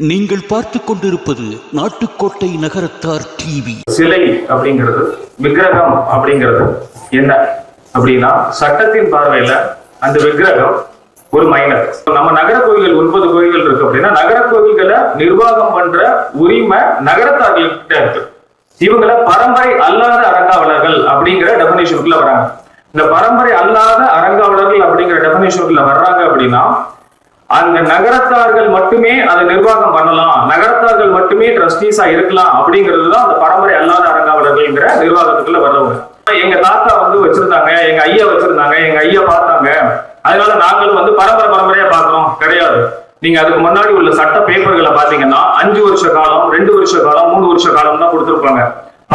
நீங்கள் பார்த்து கொண்டிருப்பது நாட்டுக்கோட்டை நகரத்தார் டிவி. சிலை அப்படிங்கிறது விக்கிரகம் அப்படிங்கிறது என்ன? அப்படின்னா சட்டத்தின் பார்வையில அந்த விக்கிரகம் ஒரு மைனர். நம்ம நகர கோயில்கள் ஒன்பது கோயில்கள் இருக்கு அப்படின்னா நகர கோயில்களை நிர்வாகம் பண்ற உரிமை நகரத்தார்கள் கிட்ட இருக்கு. இவங்கள பரம்பரை அல்லாத அரங்காவலர்கள் அப்படிங்கிற டெபினேஷனுக்குள்ள வராங்க. இந்த பரம்பரை அல்லாத அரங்காவலர்கள் அப்படிங்கிற டெபினேஷனுக்குள்ள வர்றாங்க அப்படின்னா அந்த நகரத்தார்கள் மட்டுமே அதை நிர்வாகம் பண்ணலாம். நகரத்தார்கள் மட்டுமே ட்ரஸ்டீஸா இருக்கலாம் அப்படிங்கிறது தான் அந்த பரம்பரை அல்லாத அரங்காவலர்கள்ங்கிற நிர்வாகத்துக்குள்ள வர்றவங்க. எங்க தாத்தா வந்து வச்சிருந்தாங்க எங்க ஐயா வச்சிருந்தாங்க எங்க ஐயா பார்த்தாங்க. அதனால நாங்களும் வந்து பரம்பரை பரம்பரையா பார்க்கிறோம். கிடையாது. நீங்க அதுக்கு முன்னாடி உள்ள சட்ட பேப்பர்களை பாத்தீங்கன்னா அஞ்சு வருஷ காலம் ரெண்டு வருஷ காலம் மூணு வருஷ காலம் தான் கொடுத்துருப்பாங்க.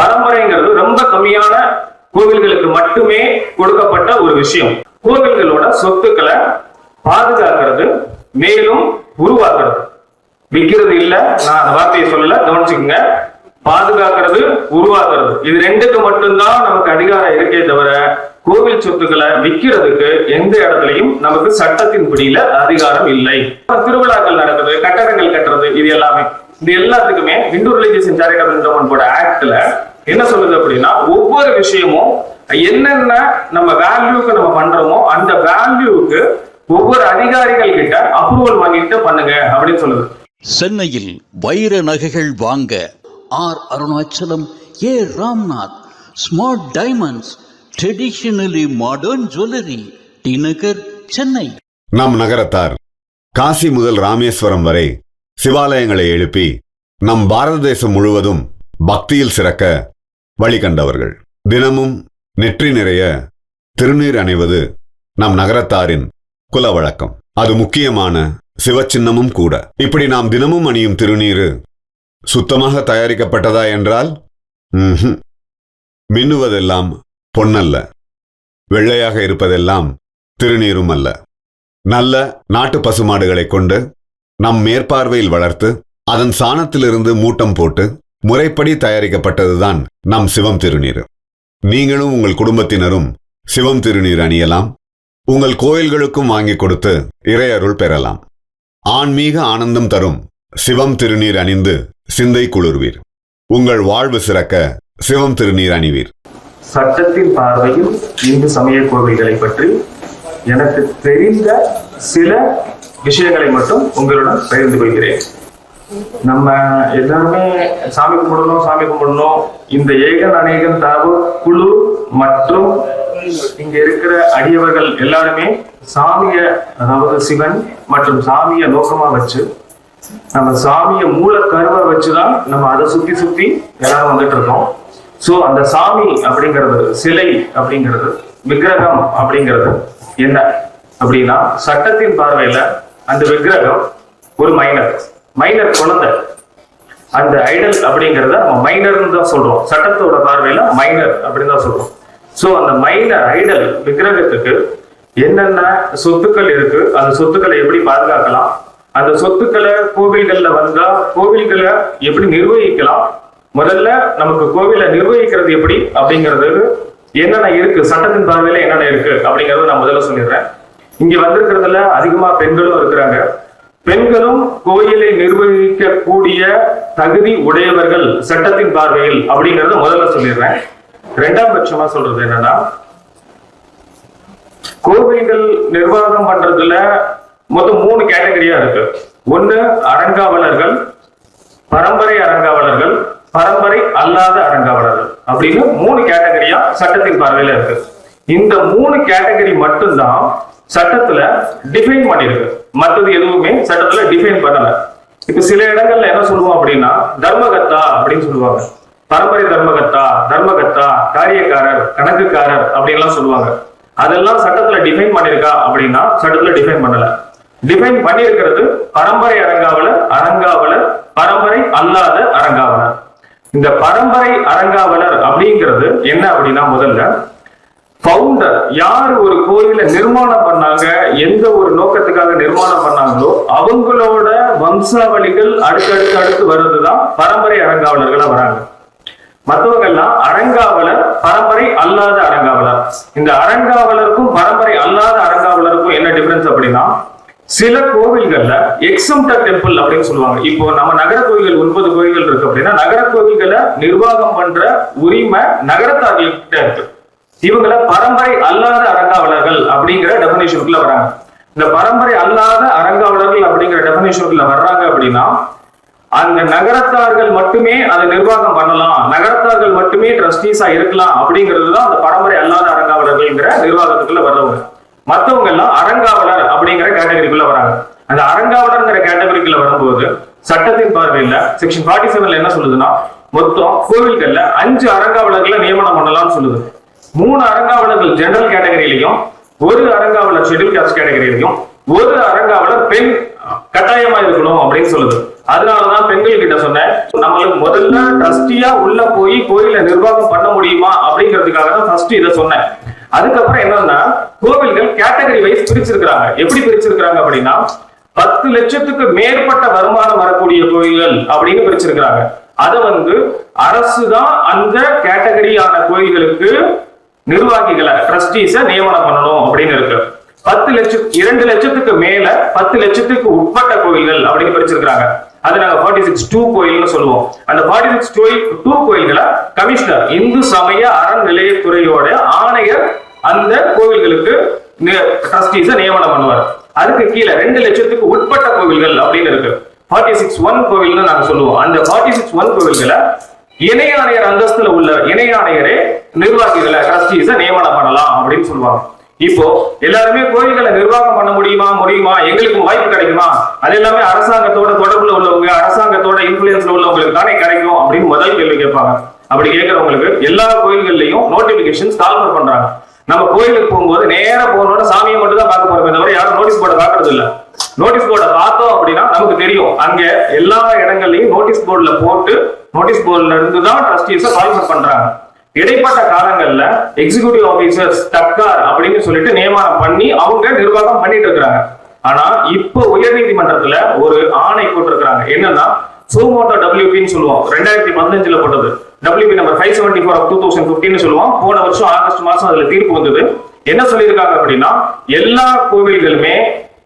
பரம்பரைங்கிறது ரொம்ப கம்மியான கோவில்களுக்கு மட்டுமே கொடுக்கப்பட்ட ஒரு விஷயம். கோவில்களோட சொத்துக்களை பாதுகாக்கிறது மேலும் உருவாக்குறது. விற்கிறது இல்ல நான் அந்த வார்த்தையை சொல்லல கவனிச்சுக்கோங்க. பாதுகாக்கிறது உருவாக்குறது. இது ரெண்டுக்கு மட்டும்தான் நமக்கு அதிகாரம் இருக்கே தவிர கோவில் சொத்துக்களை விற்கிறதுக்கு எந்த இடத்துலையும் நமக்கு சட்டத்தின் பிடியில அதிகாரம் இல்லை. திருவிழாக்கள் நடக்குது கட்டடங்கள் கட்டுறது இது எல்லாமே. இது எல்லாத்துக்குமே இந்து ரிலீஜியஸ் சேரிட்டபிள் ஆக்ட்ல என்ன சொல்லுது அப்படின்னா ஒவ்வொரு விஷயமும் என்னென்ன நம்ம வேல்யூக்கு நம்ம பண்றோமோ அந்த வேல்யூக்கு ஒவ்வொரு அதிகாரிகள் கிட்ட அப்ரூவல் வாங்கிட்டு பண்ணுங்க அப்படின்னு சொல்லுது. சென்னையில் வைர நகைகள் வாங்க R Arunachalam A Ramnath smart diamonds traditionally modern jewellery T Nagar Chennai. நம் நகரத்தார் காசி முதல் ராமேஸ்வரம் வரை சிவாலயங்களை எழுப்பி நம் பாரத தேசம் முழுவதும் பக்தியில் சிறக்க வழிகண்டவர்கள் தினமும் நெற்றி நிறைய திருநீர் அணிவது நம் நகரத்தாரின் குல வழக்கம் அது முக்கியமான சிவச்சின்னமும் கூட. இப்படி நாம் தினமும் அணியும் திருநீரு சுத்தமாக தயாரிக்கப்பட்டதா என்றால் மின்னுவதெல்லாம் பொன்னல்ல. வெள்ளையாக இருப்பதெல்லாம் திருநீரும் அல்ல நல்ல நாட்டு பசுமாடுகளை கொண்டு நம் மேற்பார்வையில் வளர்த்து அதன் சாணத்திலிருந்து மூட்டம் போட்டு முறைப்படி தயாரிக்கப்பட்டதுதான் நம் சிவம் திருநீர் நீங்களும் உங்கள் குடும்பத்தினரும் சிவம் திருநீர் அணியலாம். உங்கள் கோயில்களுக்கும் வாங்கி கொடுத்து இறையருள் பெறலாம். ஆன்மீக ஆனந்தம் தரும் சிவம் திருநீர் அணிந்து சிந்தை குளிர்வீர். உங்கள் வாழ்வு சிறக்க சிவம் திருநீர் அணிவீர். சட்டத்தின் பார்வையில் இந்து சமய கோவில்களை பற்றி எனக்கு தெரிந்த சில விஷயங்களை மட்டும் உங்களுடன் பகிர்ந்து கொள்கிறேன். நம்ம எல்லாருமே சாமி கும்பிடணும் சாமி கும்பிடணும். இந்த ஏகன் அநேகன் தாவு குழு மற்றும் இங்க இருக்கிற அடியவர்கள் எல்லாருமே சாமிய அதாவது சிவன் மற்றும் சாமிய நோக்கமா வச்சு நம்ம சாமிய மூல கருவை வச்சுதான் நம்ம அதை சுத்தி சுத்தி எல்லாரும் வந்துட்டு இருக்கோம். சோ அந்த சாமி அப்படிங்கிறது சிலை அப்படிங்கிறது விக்கிரகம் அப்படிங்கிறது என்ன? அப்படின்னா சட்டத்தின் பார்வையில அந்த விக்கிரகம் ஒரு மைனர் மைனர் குழந்தை. அந்த ஐடல் அப்படிங்கிறத நம்ம மைனர்னு தான் சொல்றோம். சட்டத்தோட பார்வையில மைனர் அப்படின்னு தான் சொல்றோம். ஸோ அந்த மைனர் ஐடல் விக்கிரகத்துக்கு என்னென்ன சொத்துக்கள் இருக்கு அந்த சொத்துக்களை எப்படி பாதுகாக்கலாம்? அந்த சொத்துக்களை கோவில்கள்ல வந்தா கோவில்களை எப்படி நிர்வகிக்கலாம்? முதல்ல நமக்கு கோவிலை நிர்வகிக்கிறது எப்படி? அப்படிங்கிறது என்னென்ன இருக்கு? சட்டத்தின் பார்வையில என்னென்ன இருக்கு? அப்படிங்கறத நான் முதல்ல சொல்லிடுறேன். இங்க வந்திருக்கிறதுல அதிகமா பெண்களும் இருக்கிறாங்க. பெண்களும் கோயிலை நிர்வகிக்கக்கூடிய தகுதி உடையவர்கள் சட்டத்தின் பார்வையில் அப்படிங்கறத முதல்ல சொல்லிடுறேன். ரெண்டாம் பட்சமா சொல்றது என்னன்னா கோவில்கள் நிர்வாகம் பண்றதுல மொத்தம் மூணு கேட்டகரியா இருக்கு. ஒண்ணு அறங்காவலர்கள் பரம்பரை அறங்காவலர்கள் பரம்பரை அல்லாத அறங்காவலர்கள் அப்படின்னு மூணு கேட்டகரியா சட்டத்தின் பார்வையில இருக்கு. இந்த மூணு கேட்டகரி மட்டும்தான் சட்டத்துல டிஃபைன் பண்ணிருக்கு. மற்றது எதுவுமே சட்டத்துல டிஃபைன் பண்ணல. இப்ப சில இடங்கள்ல என்ன சொல்லுவோம் அப்படின்னா தர்மகத்தா அப்படின்னு சொல்லுவாங்க. பரம்பரை தர்மகத்தா தர்மகத்தா காரியக்காரர் கணக்குக்காரர் அப்படின்லாம் சொல்லுவாங்க. அதெல்லாம் சட்டத்துல டிஃபைன் பண்ணிருக்கா அப்படின்னா சட்டத்துல டிஃபைன் பண்ணல. டிஃபைன் பண்ணியிருக்கிறது பரம்பரை அரங்காவல அறங்காவலர் பரம்பரை அல்லாத அரங்காவலர் இந்த பரம்பரை அறங்காவலர் அப்படிங்கிறது என்ன அப்படின்னா முதல்ல பவுண்டர் யார் ஒரு கோயிலை நிர்மாணம் பண்ணாங்க எந்த ஒரு நோக்கத்துக்காக நிர்மாணம் பண்ணாங்களோ அவங்களோட வம்சாவளிகள் அடுத்தடுத்து அடுத்து வர்றதுதான் பரம்பரை அறங்காவலர்களா வராங்க. மத்தவங்க எல்லாம் அறங்காவலர் பரம்பரை அல்லாத அறங்காவலர். இந்த அறங்காவலருக்கும் பரம்பரை அல்லாத அறங்காவலருக்கும் என்ன டிஃபரன்ஸ் அப்படின்னா சில கோவில்கள்ல எக்ஸம்ட டெம்பிள் அப்படின்னு சொல்லுவாங்க. இப்போ நம்ம நகர கோவில்கள் ஒன்பது கோவில்கள் இருக்கு அப்படின்னா நகர கோவில்களை நிர்வாகம் பண்ற உரிமை நகரத்தார்கள்கிட்ட இருக்கு. இவங்கள பரம்பரை அல்லாத அறங்காவலர்கள் அப்படிங்கிற டெபினேஷனுக்குள்ள வராங்க. இந்த பரம்பரை அல்லாத அறங்காவலர்கள் அப்படிங்கிற டெபினேஷனுக்குள்ள வர்றாங்க அப்படின்னா அந்த நகரத்தார்கள் மட்டுமே அதை நிர்வாகம் பண்ணலாம். நகரத்தார்கள் மட்டுமே ட்ரஸ்டீஸா இருக்கலாம் அப்படிங்கிறது தான் அந்த பரம்பரை அல்லாத அறங்காவலர்கள்ங்கிற நிர்வாகத்துக்குள்ள வர்றவங்க. மற்றவங்க எல்லாம் அறங்காவலர் அப்படிங்கிற கேட்டகரிக்குள்ள வராங்க. அந்த அறங்காவலர்ங்கிற கேட்டகரிக்குள்ள வரும்போது சட்டத்தின் பார்வையில செக்ஷன் ஃபார்ட்டி செவன்ல என்ன சொல்லுதுன்னா மொத்தம் கோவில்கள்ல அஞ்சு அறங்காவலர்களை நியமனம் பண்ணலாம்னு சொல்லுது. மூணு அறங்காவலர்கள் ஜெனரல் கேட்டகரியிலையும் ஒரு அறங்காவலர் ஷெட்யூல் காஸ்ட் கேட்டகரியிலையும் ஒரு அறங்காவலர் பெண் கட்டாயமா இருக்கணும் அப்படின்னு சொல்லுது. அதனாலதான் பெண்கள் கிட்ட சொன்னேன் நம்மளுக்கு முதல்ல ட்ரஸ்டியா உள்ள போய் கோயில நிர்வாகம் பண்ண முடியுமா அப்படிங்கிறதுக்காக தான் ஃபர்ஸ்ட் இதை சொன்னேன். அதுக்கப்புறம் என்னன்னா கோவில்கள் கேட்டகரி வைஸ் பிரிச்சிருக்கிறாங்க. எப்படி பிரிச்சிருக்கிறாங்க அப்படின்னா பத்து லட்சத்துக்கு மேற்பட்ட வருமானம் வரக்கூடிய கோயில்கள் அப்படின்னு பிரிச்சிருக்கிறாங்க. அதை வந்து அரசு தான் அந்த கேட்டகரியான கோயில்களுக்கு நிர்வாகிகளை ட்ரஸ்டீஸ நியமனம் பண்ணணும் அப்படின்னு இருக்கு. பத்து லட்சம் இரண்டு லட்சத்துக்கு மேல பத்து லட்சத்துக்கு உட்பட்ட கோயில்கள் அப்படின்னு பிரிச்சிருக்கிறாங்க. அது நாங்க ஃபார்ட்டி சிக்ஸ் டூ கோயில்னு சொல்லுவோம். அந்த ஃபார்ட்டி சிக்ஸ் டூ கோயில்களை கமிஷனர் இந்து சமய அறநிலையத்துறையோட ஆணையர் அந்த கோவில்களுக்கு ட்ரஸ்டீஸை நியமனம் பண்ணுவார். அதுக்கு கீழே ரெண்டு லட்சத்துக்கு உட்பட்ட கோவில்கள் அப்படின்னு இருக்கு. ஃபார்ட்டி சிக்ஸ் ஒன் கோவில்னு நாங்க சொல்லுவோம். அந்த ஃபார்ட்டி சிக்ஸ் ஒன் கோவில்களை இணை ஆணையர் அந்தஸ்துல உள்ள இணை ஆணையரே நிர்வாகிகளை ட்ரஸ்டீஸை நியமனம் பண்ணலாம் அப்படின்னு சொல்லுவாங்க. இப்போ எல்லாருமே கோயில்களை நிர்வாகம் பண்ண முடியுமா முடியுமா? எங்களுக்கு வாய்ப்பு கிடைக்குமா? அது எல்லாமே அரசாங்கத்தோட தொடர்புல உள்ளவங்க அரசாங்கத்தோட இன்ஃபுளுன்ஸ்ல உள்ளவங்களுக்கு தானே கிடைக்கும் அப்படின்னு முதல் கேள்வி கேட்பாங்க. அப்படி கேட்கறவங்களுக்கு எல்லா கோயில்கள்லயும் நோட்டிபிகேஷன் கால்பர் பண்றாங்க. நம்ம கோயிலுக்கு போகும்போது நேரம் போகணும்னா சாமியை மட்டும் தான் பார்க்க போறோமே தவிர யாரும் நோட்டீஸ் போர்டை பாக்குறது இல்ல நோட்டீஸ் போர்டை பார்த்தோம் அப்படின்னா நமக்கு தெரியும். அங்க எல்லா இடங்கள்லயும் நோட்டீஸ் போர்டுல போட்டு நோட்டீஸ் போர்டுல இருந்து தான் ட்ரஸ்டீஸ கால்பர் பண்றாங்க. இடைப்பட்ட காலங்கள்ல எக்ஸிகியூட்டிவ் ஆபீசர்ஸ் தக்கார் அப்படின்னு சொல்லிட்டு நியமனம் பண்ணி அவங்க நிர்வாகம் பண்ணிட்டு இருக்கிறாங்க. ஆனா இப்போ உயர்நீதிமன்றத்துல ஒரு ஆணை போட்டிருக்கிறாங்க. என்னன்னா சோமோட்டோ டபிள்யூபின்னு சொல்லுவோம் ரெண்டாயிரத்தி பதினஞ்சுல போட்டது. WP number five seventy four two thousand பிப்டின்னு சொல்லுவோம் போன வருஷம் ஆகஸ்ட் மாசம் அதுல தீர்ப்பு வந்தது. என்ன சொல்லியிருக்காங்க அப்படின்னா எல்லா கோவில்களுமே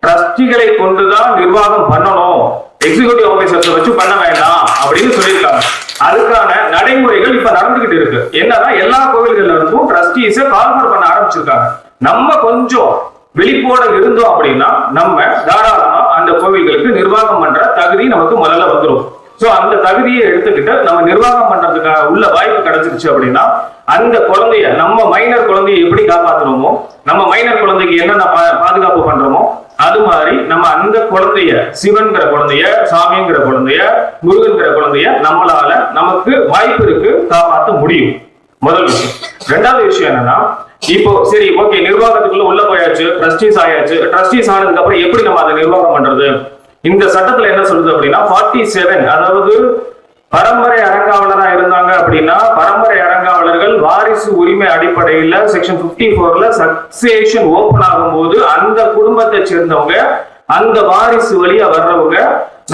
ட்ரஸ்டிகளை கொண்டுதான் நிர்வாகம் பண்ணணும். எக்ஸிகூட்டிவ் ஆபீசர்ஸ் வச்சு பண்ண வேண்டாம் அப்படின்னு சொல்லியிருக்காங்க. அதுக்கான நடைமுறைகள் இப்ப நடந்துகிட்டு இருக்கு. என்னன்னா எல்லா கோவில்கள்ல இருந்தும் ட்ரஸ்டீஸ கால்பர் பண்ண ஆரம்பிச்சிருக்காங்க. நம்ம கொஞ்சம் வெளிப்போட இருந்தோம் அப்படின்னா நம்ம தாராளமா அந்த கோவில்களுக்கு நிர்வாகம் பண்ற தகுதி நமக்கு முதல்ல வந்துடும் சோ அந்த தகுதியை எடுத்துக்கிட்டு நம்ம நிர்வாகம் பண்றதுக்காக உள்ள வாய்ப்பு கிடைச்சிருச்சு அப்படின்னா அந்த குழந்தைய நம்ம மைனர் குழந்தைய எப்படி காப்பாத்துறோமோ நம்ம மைனர் குழந்தைக்கு என்னென்ன பா- பாதுகாப்பு பண்றோமோ அது மாதிரி நம்ம அந்த குழந்தைய சிவன்கிற குழந்தைய சாமிங்கிற குழந்தைய முருகன்கிற குழந்தைய நம்மளால நமக்கு வாய்ப்பு இருக்கு காப்பாற்ற முடியும். முதல் விஷயம். ரெண்டாவது விஷயம் என்னன்னா இப்போ சரி ஓகே நிர்வாகத்துக்குள்ள உள்ள போயாச்சு ட்ரஸ்டீஸ் ஆயாச்சு ட்ரஸ்டீஸ் ஆனதுக்கு அப்புறம் எப்படி நம்ம அதை நிர்வாகம் பண்றது? இந்த சட்டத்துல என்ன சொல்லுது அப்படின்னா ஃபார்ட்டி செவன் அதாவது பரம்பரை அறங்காவலரா இருந்தாங்க அப்படின்னா பரம்பரை அறங்காவலர்கள் வாரிசு உரிமை அடிப்படையில செக்ஷன் 54 ஃபோர்ல சக்சேஷன் ஓபன் ஆகும்போது அந்த குடும்பத்தை சேர்ந்தவங்க அந்த வாரிசு வழியா வர்றவங்க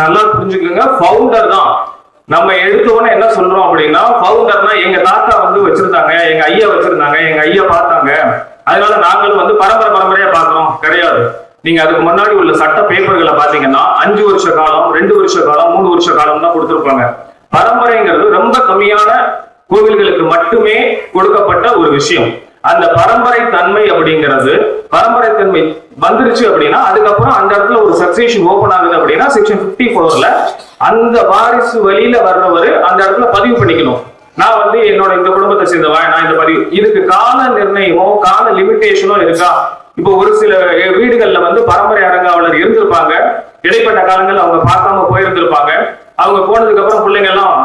நல்லா புரிஞ்சுக்கோங்க பவுண்டர் தான். நம்ம எடுத்த உடனே என்ன சொல்றோம் அப்படின்னா பவுண்டர்னா எங்க தாத்தா வந்து வச்சிருந்தாங்க எங்க ஐயா வச்சிருந்தாங்க எங்க ஐயா பார்த்தாங்க. அதனால நாங்களும் வந்து பரம்பரை பரம்பரையா பாக்குறோம் கிடையாது. நீங்க அதுக்கு முன்னாடி உள்ள சட்ட பேப்பர்களை பாத்தீங்கன்னா அஞ்சு வருஷ காலம் ரெண்டு வருஷ காலம் மூணு வருஷ காலம் தான் கொடுத்திருப்பாங்க. பரம்பரைங்கிறது ரொம்ப கம்மியான கோவில்களுக்கு மட்டுமே கொடுக்கப்பட்ட ஒரு விஷயம். அந்த பரம்பரை தன்மை அப்படிங்கிறது பரம்பரை தன்மை வந்துருச்சு அப்படின்னா அதுக்கப்புறம் அந்த இடத்துல ஒரு சக்சேஷன் ஓபன் ஆகுது அப்படின்னா செக்ஷன் 54 ஃபோர்ல அந்த வாரிசு வழியில வர்றவர் அந்த இடத்துல பதிவு பண்ணிக்கணும். நான் வந்து என்னோட இந்த குடும்பத்தை சேர்ந்தவன் நான் இந்த பதிவு. இதுக்கு கால நிர்ணயமோ கால லிமிட்டேஷனோ இருக்கா? இப்போ ஒரு சில வீடுகள்ல வந்து பரம்பரை அரங்காவலர் இருந்திருப்பாங்க. இடைப்பட்ட காலங்கள் அவங்க பார்க்காம போயிருந்திருப்பாங்க. அவங்க போனதுக்கு அப்புறம் பிள்ளைங்க எல்லாம்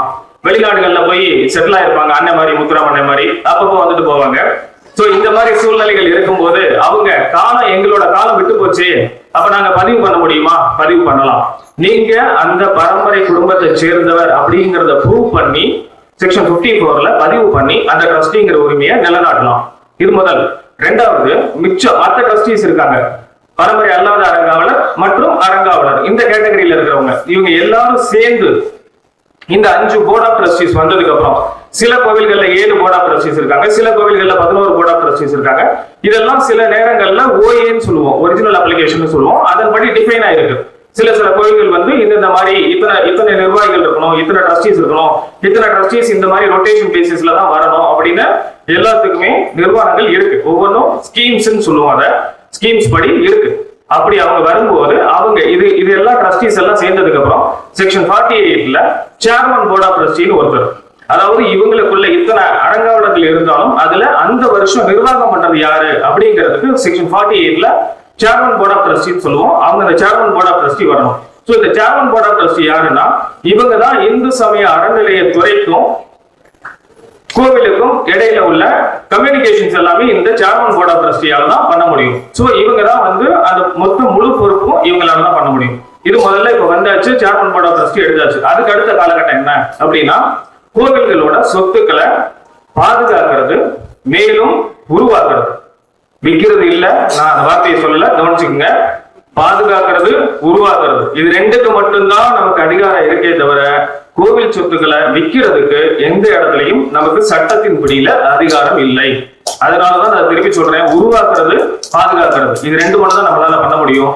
வெளிநாடுகள்ல போய் செட்டில் ஆயிருப்பாங்க. அண்ணன் மாதிரி முத்துராம் அண்ணன் மாதிரி. அப்பப்போ வந்துட்டு போவாங்க. சோ இந்த மாதிரி சூழ்நிலைகள் இருக்கும்போது அவங்க காலம் எங்களோட காலம் விட்டு போச்சு. அப்ப நாங்க பதிவு பண்ண முடியுமா? பதிவு பண்ணலாம். நீங்க அந்த பரம்பரை குடும்பத்தை சேர்ந்தவர் அப்படிங்கறத ப்ரூவ் பண்ணி செக்ஷன் 54 ஃபோர்ல பதிவு பண்ணி அந்த ட்ரஸ்டிங்கிற உரிமையை நிலநாட்டலாம். இது முதல். ரெண்டாவது மிச்சம் மற்ற ட்ரஸ்டீஸ் இருக்காங்க. பரம்பரை அல்லாத அரங்காவலர் மற்றும் அரங்காவலர் இந்த கேட்டகரியில இருக்கிறவங்க இவங்க எல்லாரும் சேர்ந்து இந்த அஞ்சு போர்ட் ஆஃப் ட்ரஸ்டீஸ் வந்ததுக்கு அப்புறம் சில கோவில்கள்ல ஏழு போர்ட் ஆஃப் ட்ரஸ்டீஸ் இருக்காங்க சில கோவில்கள்ல பதினோரு போர்ட் ஆஃப் ட்ரஸ்டீஸ் இருக்காங்க. இதெல்லாம் சில நேரங்கள்ல ஓஏன்னு சொல்லுவோம் ஒரிஜினல் அப்ளிகேஷன் சொல்லுவோம். அதன்படி டிஃபைன் ஆயிருக்கு. சில சில கோயில்கள் வந்து இந்த மாதிரி இத்தனை இத்தனை நிர்வாகிகள் இருக்கணும் இத்தனை ட்ரஸ்டிஸ் இருக்கணும் இத்தனை ட்ரஸ்டிஸ் இந்த மாதிரி ரொட்டேஷன் பேசிஸ்ல தான் வரணும் அப்படின்னு எல்லாத்துக்குமே நிர்வாகங்கள் இருக்கு. ஒவ்வொன்றும் ஸ்கீம்ஸ்ன்னு சொல்லுவோம் அதை. ஸ்கீம்ஸ் படி இருக்கு. அப்படி அவங்க வரும்போது அவங்க இது இது எல்லா ட்ரஸ்டிஸ் எல்லாம் சேர்ந்ததுக்கு அப்புறம் செக்ஷன் ஃபார்ட்டி எயிட்ல சேர்மன் போர்ட் ஆஃப் ட்ரஸ்டின்னு ஒருத்தர். அதாவது இவங்களுக்குள்ள இத்தனை அடங்காவலர்கள் இருந்தாலும் அதுல அந்த வருஷம் நிர்வாகம் பண்றது யாரு அப்படிங்கிறதுக்கு செக்ஷன் ஃபார்ட்டி எயிட்ல சேர்மன் போர்ட் ஆஃப் ட்ரஸ்டின்னு சொல்லுவோம். அவங்க அந்த சேர்மன் போர்ட் ஆஃப் ட்ரஸ்டி வரணும். ஸோ இந்த சேர்மன் போர்ட் ஆஃப் ட்ரஸ்டி யாருன்னா இவங்க தான் இந்து சமய அறநிலைய துறைக்கும் கோவிலுக்கும் இடையில உள்ள கம்யூனிகேஷன்ஸ் எல்லாமே இந்த சேர்மன் போர்ட் ஆஃப் ட்ரஸ்டியால தான் பண்ண முடியும். ஸோ இவங்க தான் வந்து அந்த மொத்த முழு பொறுப்பும் இவங்களால தான் பண்ண முடியும். இது முதல்ல இப்ப வந்தாச்சு சேர்மன் போர்ட் ஆஃப் ட்ரஸ்டி எடுத்தாச்சு அதுக்கு அடுத்த காலகட்டம் என்ன அப்படின்னா கோவில்களோட சொத்துக்களை பாதுகாக்கிறது மேலும் உருவாக்குறது. விற்கிறது இல்ல. நான் அந்த வார்த்தையை சொல்லல. கவனிச்சுக்கோங்க. பாதுகாக்கிறது உருவாக்குறது. இது ரெண்டுக்கு மட்டும்தான் நமக்கு அதிகாரம் இருக்கே தவிர கோவில் சொத்துக்களை விற்கிறதுக்கு எந்த இடத்துலயும் நமக்கு சட்டத்தின் பிடியில அதிகாரம் இல்லை. அதனாலதான் நான் திருப்பி சொல்றேன். உருவாக்குறது பாதுகாக்கிறது. இது ரெண்டு மட்டும் தான் நம்மளால பண்ண முடியும்.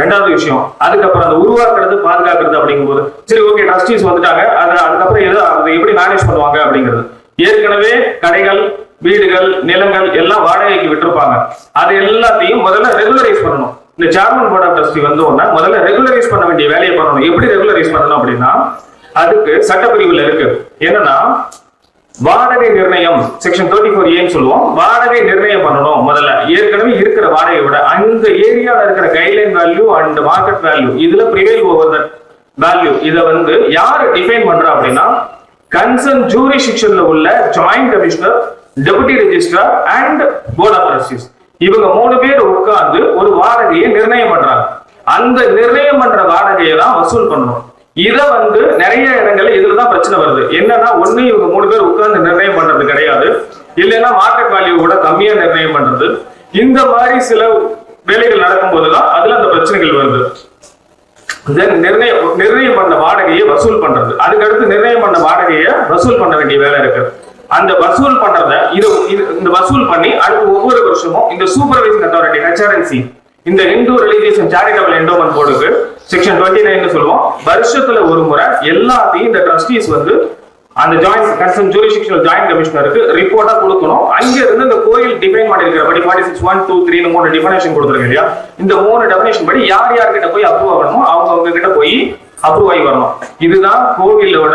ரெண்டாவது விஷயம் அதுக்கப்புறம் அந்த உருவாக்குறது பாதுகாக்கிறது அப்படிங்கும்போது சரி ஓகே ட்ரஸ்டீஸ் வந்துட்டாங்க. அதை அதுக்கப்புறம் எது அதை எப்படி மேனேஜ் பண்ணுவாங்க அப்படிங்கிறது. ஏற்கனவே கடைகள் வீடுகள் நிலங்கள் எல்லாம் வாடகைக்கு விட்டுருப்பாங்க. அது எல்லாத்தையும் முதல்ல ரெகுலரைஸ் பண்ணணும். இந்த சேர்மன் போர்ட் ஆஃப் ட்ரஸ்டி வந்த உடனே முதல்ல ரெகுலரைஸ் பண்ண வேண்டிய வேலையை பண்ணணும். எப்படி ரெகுலரைஸ் பண்ணணும் அப்படின்னா அதுக்கு சட்டப்பிரிவுல இருக்கு. என்னன்னா வாடகை நிர்ணயம் செக்ஷன் தேர்ட்டி ஃபோர் ஏன்னு சொல்லுவோம். வாடகை நிர்ணயம் பண்ணணும் முதல்ல. ஏற்கனவே இருக்கிற வாடகையை விட அந்த ஏரியாவில் இருக்கிற guideline value and market value இதுல ப்ரிவேல் ஓவர் த வேல்யூ இதை வந்து யார் டிஃபைன் பண்றா அப்படின்னா கன்சர்ன் செக்ஷன்ல உள்ள joint commissioner deputy registrar and board of trustees இவங்க மூணு பேர் உட்கார்ந்து ஒரு வாடகையை நிர்ணயம் பண்றாங்க. அந்த நிர்ணயம் பண்ற வாடகையை தான் வசூல் பண்ணணும். இத வந்து நிறைய இடங்கள்ல இதுலதான் பிரச்சனை வருது. என்னன்னா ஒண்ணு இவங்க மூணு பேர் உட்கார்ந்து நிர்ணயம் பண்றது கிடையாது. இல்லைன்னா மார்க்கெட் வேல்யூ கூட கம்மியா நிர்ணயம் பண்றது. இந்த மாதிரி சில வேலைகள் நடக்கும் போதுதான் அதுல அந்த பிரச்சனைகள் வருது. தென் நிர்ணயம் நிர்ணயம் பண்ண வாடகையை வசூல் பண்றது. அதுக்கு அடுத்து நிர்ணயம் பண்ண வாடகையை வசூல் பண்ண வேண்டிய வேலை இருக்கு அந்த வசூல் பண்றத இது இது- இந்த வசூல் பண்ணி அடுத்து ஒவ்வொரு வருஷமும் இந்த சூப்பர்வைசிங் அத்தாரிட்டி ஹெச்ஆர்என்சி இந்த இந்து ரிலீஜியஸ் சேரிட்டபிள் என்டோமெண்ட் போர்டுக்கு செக்ஷன் டுவெண்ட்டி நைன் சொல்லுவோம். வருஷத்துல ஒரு முறை எல்லாத்தையும் இந்த ட்ரஸ்டீஸ் வந்து அந்த ஜாயிண்ட் கன்சர்ன் ஜூரிஸ்டிக்ஷனல் ஜாயிண்ட் கமிஷனருக்கு ரிப்போர்ட்டா கொடுக்கணும். அங்க இருந்து இந்த கோயில் define பண்ணிருக்கிறபடி forty six one two three மூணு டெஃபினேஷன் கொடுத்துருங்க இல்லையா? இந்த மூணு டெஃபினேஷன் படி யார் யார்கிட்ட போய் அப்ரூவ் ஆகணுமோ அவங்க அவங்க கிட்ட போய் அப்ரூவ் ஆகி வரணும். இதுதான் கோவிலோட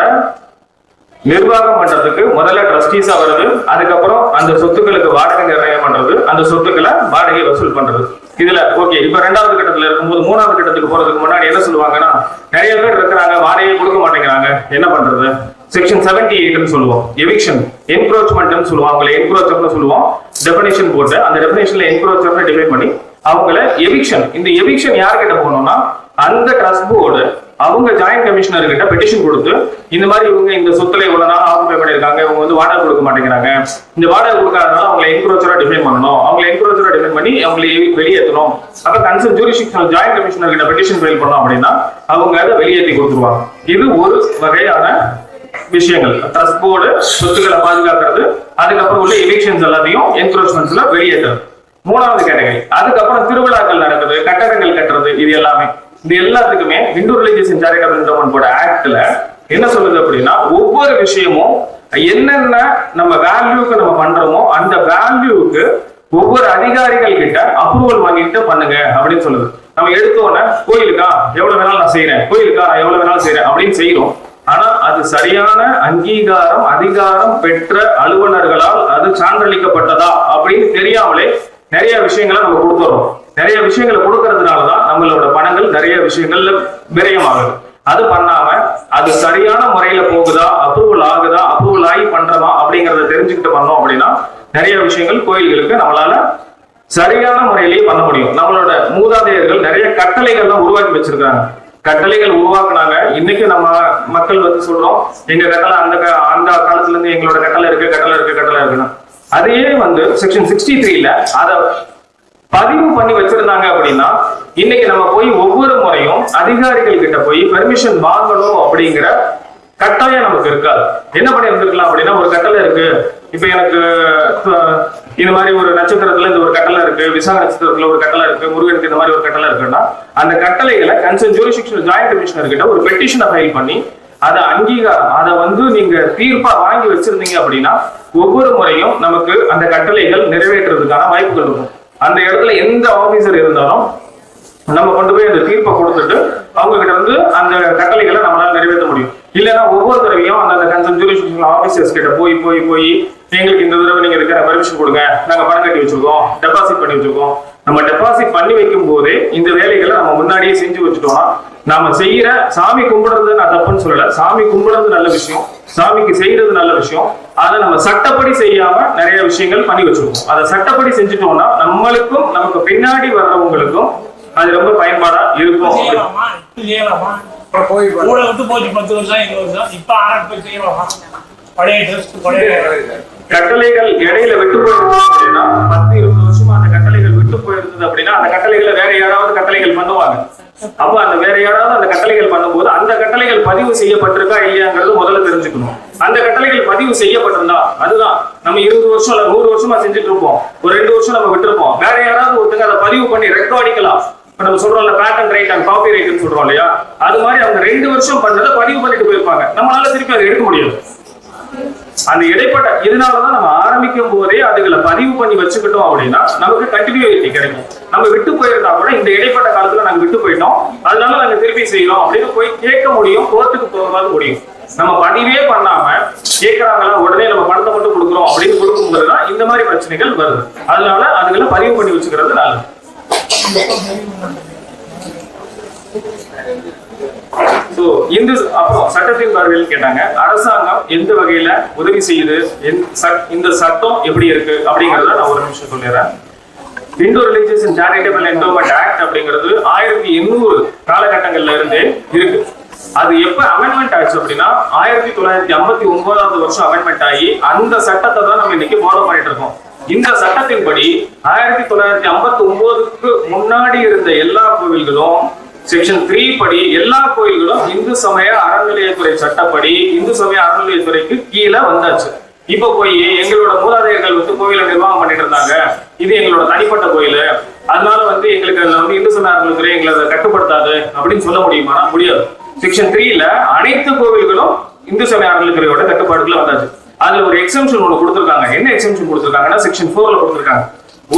நிர்வாகம் பண்றதுக்கு முதல்ல ட்ரஸ்டீஸா வருது அதுக்கப்புறம் அந்த சொத்துக்களுக்கு வாடகை நிர்ணயம் பண்றது அந்த சொத்துக்களை வாடகை வசூல் பண்றது. இதுல ஓகே இப்ப ரெண்டாவது கட்டத்துல இருக்கும்போது மூணாவது கட்டத்துக்கு போறதுக்கு முன்னாடி என்ன சொல்லுவாங்கன்னா நிறைய பேர் இருக்கிறாங்க வாடகையை கொடுக்க மாட்டேங்கிறாங்க. என்ன பண்றது? செக்ஷன் செவன்டி எயிட்னு சொல்லுவோம். எவிக்ஷன் என்க்ரோச்மெண்ட்னு சொல்லுவோம். அவங்களை என்க்ரோச்சர்னு சொல்லுவோம். டெபினேஷன் போட்டு அந்த டெபினேஷன்ல என்க்ரோச்சர்னு டிஃபைன் பண்ணி அவங்கள எவிக்ஷன் இந்த எவிக்ஷன் யார்கிட்ட போகணும்னா அந்த ட்ரஸ்ட் போர்டு அவங்க ஜாயிண்ட் கமிஷனர் கிட்ட பெட்டிஷன் கொடுத்து இந்த மாதிரி இவங்க இந்த சொத்துல இவ்வளவு நாள் ஆக்குபை பண்ணிருக்காங்க இவங்க வந்து வாடகை கொடுக்க மாட்டேங்கிறாங்க. இந்த வாடகை கொடுக்காதனால அவங்களை என்க்ரோச்சரா டிஃபைன் பண்ணணும். அவங்களை என்க்ரோச்சரா டிஃபைன் பண்ணி அவங்களை வெளியேற்றணும். அப்ப கன்சர்ன் ஜூரிஸ்டிக்ஷனல் ஜாயிண்ட் கமிஷனர் கிட்ட பெட்டிஷன் ஃபைல் பண்ணோம் அப்படின்னா அவங்க அதை வெளியேற்றி கொடுத்துருவாங்க. இது ஒரு வகையான விஷயங்கள். ட்ரஸ்ட் போர்டு சொத்துக்களை பாதுகாக்கிறது அதுக்கப்புறம் உள்ள எவிக்ஷன்ஸ் எல்லாத்தையும் என்க்ரோச்மெண்ட்ஸ்ல வெளியேற்றுறது மூணாவது கேட்டகரி அதுக்கப்புறம் திருவிழாக்கள் நடக்குது கட்டடங்கள் கட்டுறது இது எல்லாமே. இது எல்லாத்துக்குமே இந்து ரிலீஜியஸ் அண்ட் சேரிட்டபிள் ஆக்ட்ல என்ன சொல்லுது அப்படின்னா ஒவ்வொரு விஷயமும் என்னென்ன நம்ம வேல்யூக்கு நம்ம பண்றோமோ அந்த வேல்யூக்கு ஒவ்வொரு அதிகாரிகள் கிட்ட அப்ரூவல் வாங்கிட்டு பண்ணுங்க அப்படின்னு சொல்லுது. நம்ம எடுத்தோன்னே கோயிலுக்கா? எவ்வளவு வேணாலும் நான் செய்யறேன் கோயிலுக்கா? நான் எவ்வளவு வேணாலும் செய்யறேன் அப்படின்னு செய்யறோம் ஆனா அது சரியான அங்கீகாரம் அதிகாரம் பெற்ற அலுவலர்களால் அது சான்றளிக்கப்பட்டதா அப்படின்னு தெரியாமலே நிறைய விஷயங்களை நம்ம கொடுத்துறோம். நிறைய விஷயங்களை கொடுக்கறதுனாலதான் நம்மளோட பணங்கள் நிறைய விஷயங்கள்ல விரயமாகுது. அது பண்ணாம அது சரியான முறையில போகுதா அப்ரூவல் ஆகுதா அப்ரூவல் ஆகி பண்றதா அப்படிங்கறத தெரிஞ்சுக்கிட்டு பண்ணோம் அப்படின்னா நிறைய விஷயங்கள் கோயில்களுக்கு நம்மளால சரியான முறையிலேயே பண்ண முடியும். நம்மளோட மூதாதையர்கள் நிறைய கட்டளைகள் தான் உருவாக்கி வச்சிருக்காங்க கட்டளைகள் உருவாக்குனாங்க. இன்னைக்கு நம்ம மக்கள் வந்து சொல்றோம் எங்க கட்டளை அந்த அந்த காலத்துல இருந்து எங்களோட கட்டளை இருக்கு கட்டளை இருக்கு கட்டளை இருக்குன்னு. அதையே வந்து செக்ஷன் சிக்ஸ்டி த்ரீல அத பதிவு பண்ணி வச்சிருந்தாங்க அப்படின்னா இன்னைக்கு நம்ம போய் ஒவ்வொரு முறையும் அதிகாரிகள் கிட்ட போய் பெர்மிஷன் வாங்கணும் அப்படிங்கிற கட்டாயம் நமக்கு இருக்காது. என்ன பண்ணி இருந்திருக்கலாம் அப்படின்னா ஒரு கட்டளை இருக்கு. இப்ப எனக்கு இந்த மாதிரி ஒரு நட்சத்திரத்துல இந்த ஒரு கட்டளை இருக்கு விசா நட்சத்திரத்துல ஒரு கட்டளை இருக்கு முருகனுக்கு இந்த மாதிரி ஒரு கட்டளை இருக்குன்னா அந்த கட்டளைகளை கன்சர்ன் ஜூரிஸ்டிக்ஷன் ஜாயிண்ட் கமிஷனர் கிட்ட ஒரு பெட்டிஷனை ஃபைல் பண்ணி அதை அங்கீகாரம் அதை வந்து நீங்க தீர்ப்பா வாங்கி வச்சிருந்தீங்க அப்படின்னா ஒவ்வொரு முறையும் நமக்கு அந்த கட்டளைகள் நிறைவேற்றுறதுக்கான வாய்ப்புகள் இருக்கும். அந்த இடத்துல எந்த ஆபீசர் இருந்தாலும் நம்ம கொண்டு போய் அந்த தீர்ப்பை கொடுத்துட்டு அவங்க கிட்ட இருந்து அந்த கட்டளைகளை நம்மளால நிறைவேற்ற முடியும். இல்லைன்னா ஒவ்வொரு தடவையும் அந்த கன்சர்ன் ஜூரிஸ்டிக்ஷன் ஆபீசர்ஸ் கிட்ட போய் போய் போய் எங்களுக்கு இந்த தடவை நீங்க இருக்கிற பெர்மிஷன் கொடுங்க. நாங்க பணம் கட்டி வச்சிருக்கோம். டெபாசிட் பண்ணி வச்சிருக்கோம். நம்ம டெபாசிட் பண்ணி வைக்கும் போதே இந்த வேலைகளை நம்ம முன்னாடியே செஞ்சு வச்சுட்டோம்னா நாம செய்யற சாமி கும்பிடுறது நான் தப்புன்னு சொல்லல. சாமி கும்பிடுறது நல்ல விஷயம். சாமிக்கு செய்யறது நல்ல விஷயம். அதை நம்ம சட்டப்படி செய்யாம நிறைய விஷயங்கள் பண்ணி வச்சிருக்கோம். அதை சட்டப்படி செஞ்சுட்டோம்னா நம்மளுக்கும் நமக்கு பின்னாடி வர்றவங்களுக்கும் அது ரொம்ப பயன்பாடா இருக்கும் கூட விட்டு போச்சு பத்து வருஷம் இருபது வருஷம். இப்ப ஆரம்பிச்சு செய்யலாமா? பழைய டெஸ்ட் பழைய கட்டளைகள் இடையில விட்டு போயிருந்தது அப்படின்னா பத்து இருபது வருஷமா அந்த கட்டளைகள் விட்டு போயிருந்தது அப்படின்னா அந்த கட்டளைகளை வேற யாராவது கட்டளைகள் பண்ணுவாங்க. அப்ப அந்த வேற யாராவது அந்த கட்டளைகள் பண்ணும்போது அந்த கட்டளைகள் பதிவு செய்யப்பட்டிருக்கா இல்லையாங்கிறது முதல்ல தெரிஞ்சுக்கணும். அந்த கட்டளைகள் பதிவு செய்யப்பட்டிருந்தா அதுதான். நம்ம இருபது வருஷம் இல்ல நூறு வருஷமா செஞ்சுட்டு இருப்போம் ஒரு ரெண்டு வருஷம் நம்ம விட்டுருப்போம். வேற யாராவது ஒருத்தங்க அதை பதிவு பண்ணி ரெக்கார்டிக்கலாம் இப்ப நம்ம சொல்றோம்ல பேட்டன் ரைட் அண்ட் காப்பி ரைட்னு சொல்றோம் இல்லையா? அது மாதிரி அவங்க ரெண்டு வருஷம் பண்றதை பதிவு பண்ணிட்டு போயிருப்பாங்க. நம்மளால திருப்பி அதை எடுக்க முடியாது. அந்த இடைப்பட்ட இதனாலதான் நம்ம ஆரம்பிக்கும் போதே அதுகளை பதிவு பண்ணி வச்சுக்கிட்டோம் அப்படின்னா நமக்கு கண்டினியூட்டி கிடைக்கும். நம்ம விட்டு போயிருந்தா கூட இந்த இடைப்பட்ட காலத்துல நாங்க விட்டு போயிட்டோம். அதனால நாங்க திருப்பி செய்யறோம் அப்படின்னு போய் கேட்க முடியும் கோர்ட்டுக்கு போகாது முடியும். நம்ம பதிவே பண்ணாம கேட்கறாங்களா உடனே நம்ம பணத்தை மட்டும் கொடுக்குறோம் அப்படின்னு கொடுக்கும்போது தான் இந்த மாதிரி பிரச்சனைகள் வருது. அதனால அதுகளை பதிவு பண்ணி வச்சுக்கிறது நல்லது. So, இந்த அப்புறம் சட்டத்தின் பார்வையில் கேட்டாங்க அரசாங்கம் எந்த வகையில உதவி செய்யுது இந்த சட்டம் எப்படி இருக்கு அப்படிங்கறத நான் ஒரு நிமிஷம் சொல்லிடுறேன். Hindu religious and charitable endowment act அப்படிங்கிறது ஆயிரத்தி எண்ணூறு காலகட்டங்கள்ல இருந்தே இருக்கு. அது எப்ப அமெண்ட்மெண்ட் ஆச்சு அப்படின்னா ஆயிரத்தி தொள்ளாயிரத்தி ஐம்பத்தி ஒன்பதாவது வருஷம் அமெண்ட்மெண்ட் ஆகி அந்த சட்டத்தை தான் நம்ம இன்னைக்கு ஃபாலோ பண்ணிட்டு இருக்கோம். இந்த சட்டத்தின்படி ஆயிரத்தி தொள்ளாயிரத்தி ஐம்பத்தி ஒன்பதுக்கு முன்னாடி இருந்த எல்லா கோவில்களும் செக்ஷன் த்ரீ படி எல்லா கோயில்களும் இந்து சமய அறநிலையத்துறை சட்டப்படி இந்து சமய அறநிலையத்துறைக்கு கீழே வந்தாச்சு. இப்ப போய் எங்களோட மூதாதையர்கள் வந்து கோயிலை நிர்வாகம் பண்ணிட்டு இருந்தாங்க. இது எங்களோட தனிப்பட்ட கோயில். அதனால வந்து எங்களுக்கு அதுல வந்து இந்து சமய எங்களை அதை கட்டுப்படுத்தாது அப்படின்னு சொல்ல முடியுமா? முடியாது. செக்ஷன் த்ரீல அனைத்து கோவில்களும் இந்து சமய அறநிலையத்துறையோட கட்டுப்பாடுக்குள்ள வந்தாச்சு. அதுல ஒரு எக்ஸம்ஷன் ஒன்று கொடுத்துருக்காங்க. என்ன எக்ஸம்ஷன் கொடுத்துருக்காங்கன்னா செக்ஷன் ஃபோர்ல கொடுத்துருக்காங்க.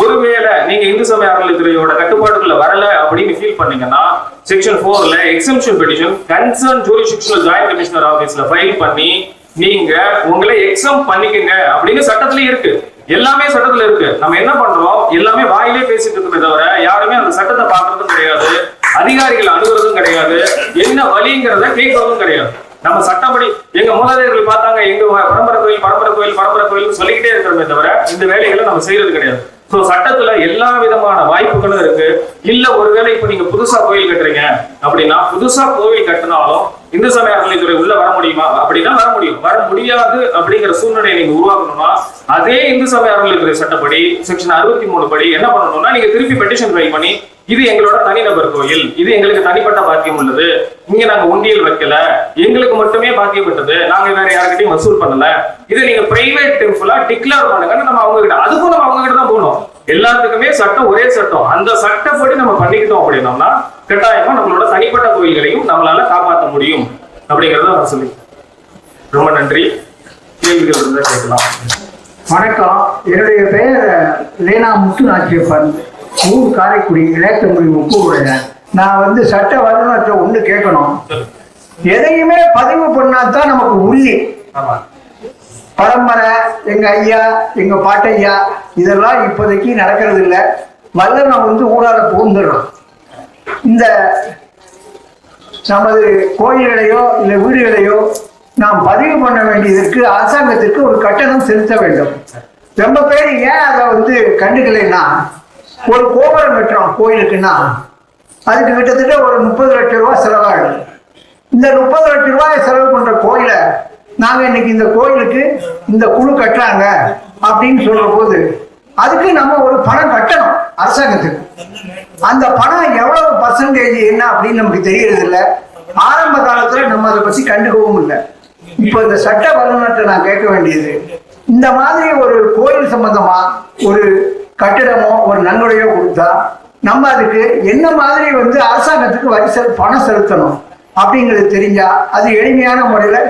ஒருவேளை நீங்க இந்து சமய அறநிலையத்துறையோட கட்டுப்பாட்டுக்குள்ள வரல அப்படின்னு ஃபீல் பண்ணீங்கன்னா செக்ஷன் ஃபோர்ல exemption petition concern jurisdictional joint commissioner ஆபீஸ்ல ஃபைல் பண்ணி நீங்க உங்களை எக்ஸம் பண்ணிக்கங்க அப்படின்னு சட்டத்துல இருக்கு. எல்லாமே சட்டத்துல இருக்கு. நம்ம என்ன பண்றோம்? எல்லாமே வாயிலே பேசிட்டு இருக்கோமே தவிர யாருமே அந்த சட்டத்தை பாக்குறதும் கிடையாது. அதிகாரிகள் அணுகிறதும் கிடையாது. என்ன வழிங்கிறத கேட்கறதும் கிடையாது. நம்ம சட்டப்படி எங்க மூதாதையர்கள் பார்த்தாங்க எங்க பரம்பரை கோயில் பரம்பரை கோயில் பரம்பரை கோயில் சொல்லிக்கிட்டே இருக்கிறோமே தவிர இந்த வேலைகளை நம்ம செய்யறது கிடையாது. ஸோ சட்டத்துல எல்லா விதமான வாய்ப்புகளும் இருக்கு. இல்ல ஒருவேளை இப்ப நீங்க புதுசா கோயில் கட்டுறீங்க. அப்படின்னா புதுசா கோவில் கட்டினாலும் இந்து சமய அறநிலைத்துறை உள்ள வர முடியுமா? அப்படின்னா வர முடியும். வர முடியாது அப்படிங்கிற சூழ்நிலையை நீங்க உருவாக்கணும்னா அதே இந்து சமய அறநிலைத்துறை சட்டப்படி செக்ஷன் அறுபத்தி மூணு படி என்ன பண்ணணும்னா நீங்க திருப்பி பெட்டிஷன் ஃபைல் பண்ணி இது எங்களோட தனிநபர் கோயில். இது எங்களுக்கு தனிப்பட்ட பாக்கியம் உள்ளது. இங்க நாங்க உண்டியல் வைக்கல. எங்களுக்கு மட்டுமே பாக்கியப்பட்டது நாங்க வேற யாருக்கிட்டையும் வசூல் பண்ணல. இதை நீங்க பிரைவேட் டெம்பிளா டிக்ளேர் பண்ணுங்கன்னு நம்ம அவங்க கிட்ட அதுக்கும் நம்ம அவங்க கிட்ட தான் போகணும். எல்லாத்துக்குமே சட்டம் ஒரே சட்டம். அந்த சட்டப்படி நம்ம பண்ணிக்கிட்டோம் அப்படின்னோம்னா கட்டாயமா நம்மளோட தனிப்பட்ட கோயில்களையும் நம்மளால காப்பாற்ற முடியும். அப்படிங்கறத நான் சொல்லி ரொம்ப நன்றி. கேள்விகள் இருந்தா கேட்கலாம். வணக்கம். என்னுடைய பெயர் லேனா முத்து நாச்சியப்பன் ஊர் காரைக்குடி இளையத்தங்குடி முக்கூருடைய நான் வந்து சட்ட வல்லுநர்கிட்ட ஒன்று கேட்கணும். எதையுமே பதிவு பண்ணா தான் நமக்கு உள்ளி ஆமா. பரம்பரை எங்க ஐயா எங்க பாட்டையா இதெல்லாம் இப்போதைக்கு நடக்கிறது இல்லை வல்லனை வந்து ஊடால புகுந்துடுறோம் இந்த நமது கோயில்களையோ இல்லை வீடுகளையோ நாம் பதிவு பண்ண வேண்டியதற்கு அரசாங்கத்திற்கு ஒரு கட்டணம் செலுத்த வேண்டும். ரொம்ப பேர் ஏன் அதை வந்து கண்டுக்கலைன்னா ஒரு கோபுரம் கட்டுறோம் கோயிலுக்குன்னா அதுக்கு கிட்டத்தட்ட ஒரு முப்பது லட்சம் ரூபாய் செலவாகுது. இந்த முப்பது லட்சம் ரூபாய் செலவு பண்ற கோயிலை நாங்க இன்னைக்கு இந்த கோயிலுக்கு இந்த குழு கட்டுறாங்க அப்படின்னு சொல்ற போது அதுக்கு நம்ம ஒரு பணம் கட்டணும் அரசாங்கத்துக்கு. அந்த பணம் எவ்வளவு பர்சன்டேஜ் என்ன அப்படின்னு நமக்கு தெரியறது இல்ல ஆரம்ப காலத்துல நம்ம அதை பத்தி கண்டுக்கவும் இல்லை. இப்போ இந்த சட்ட வல்லுநர்கிட்ட நான் கேட்க வேண்டியது இந்த மாதிரி ஒரு கோயில் சம்பந்தமா ஒரு கட்டிடமோ ஒரு நன்கொடையோ கொடுத்தா நம்ம அதுக்கு என்ன மாதிரி வந்து அரசாங்கத்துக்கு வரி செல் பணம் செலுத்தணும் அப்படிங்கிறது தெரிஞ்சா அது எளிமையான முறையில்